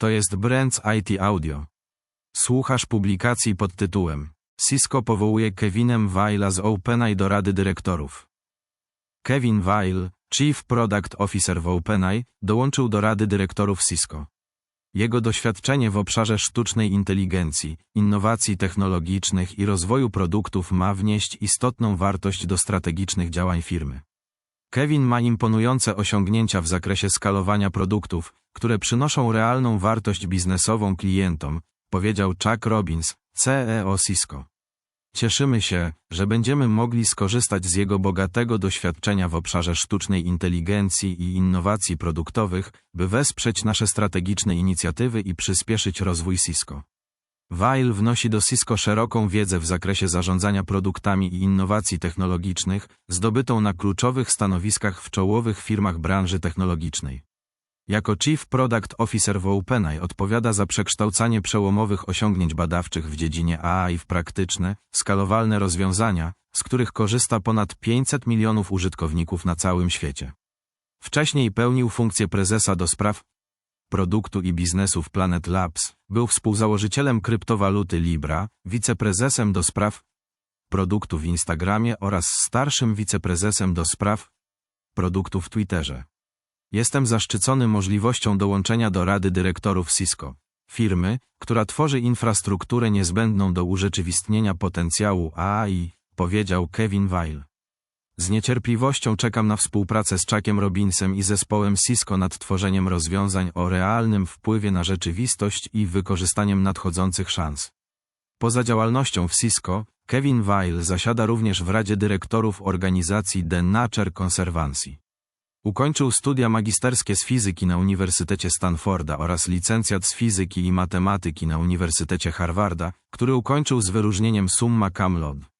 To jest Brands IT Audio. Słuchasz publikacji pod tytułem Cisco powołuje Kevinem Weila z OpenAI do Rady Dyrektorów. Kevin Weil, Chief Product Officer w OpenAI, dołączył do Rady Dyrektorów Cisco. Jego doświadczenie w obszarze sztucznej inteligencji, innowacji technologicznych i rozwoju produktów ma wnieść istotną wartość do strategicznych działań firmy. Kevin ma imponujące osiągnięcia w zakresie skalowania produktów, które przynoszą realną wartość biznesową klientom, powiedział Chuck Robbins, CEO Cisco. Cieszymy się, że będziemy mogli skorzystać z jego bogatego doświadczenia w obszarze sztucznej inteligencji i innowacji produktowych, by wesprzeć nasze strategiczne inicjatywy i przyspieszyć rozwój Cisco. Weil wnosi do Cisco szeroką wiedzę w zakresie zarządzania produktami i innowacji technologicznych, zdobytą na kluczowych stanowiskach w czołowych firmach branży technologicznej. Jako Chief Product Officer w OpenAI odpowiada za przekształcanie przełomowych osiągnięć badawczych w dziedzinie AI w praktyczne, skalowalne rozwiązania, z których korzysta ponad 500 milionów użytkowników na całym świecie. Wcześniej pełnił funkcję prezesa do spraw produktu i biznesu w Planet Labs, był współzałożycielem kryptowaluty Libra, wiceprezesem do spraw produktu w Instagramie oraz starszym wiceprezesem do spraw produktu w Twitterze. Jestem zaszczycony możliwością dołączenia do Rady Dyrektorów Cisco, firmy, która tworzy infrastrukturę niezbędną do urzeczywistnienia potencjału AI, powiedział Kevin Weil. Z niecierpliwością czekam na współpracę z Chuckiem Robinsem i zespołem Cisco nad tworzeniem rozwiązań o realnym wpływie na rzeczywistość i wykorzystaniem nadchodzących szans. Poza działalnością w Cisco, Kevin Weil zasiada również w Radzie Dyrektorów organizacji The Nature Conservancy. Ukończył studia magisterskie z fizyki na Uniwersytecie Stanforda oraz licencjat z fizyki i matematyki na Uniwersytecie Harvarda, który ukończył z wyróżnieniem summa cum laude.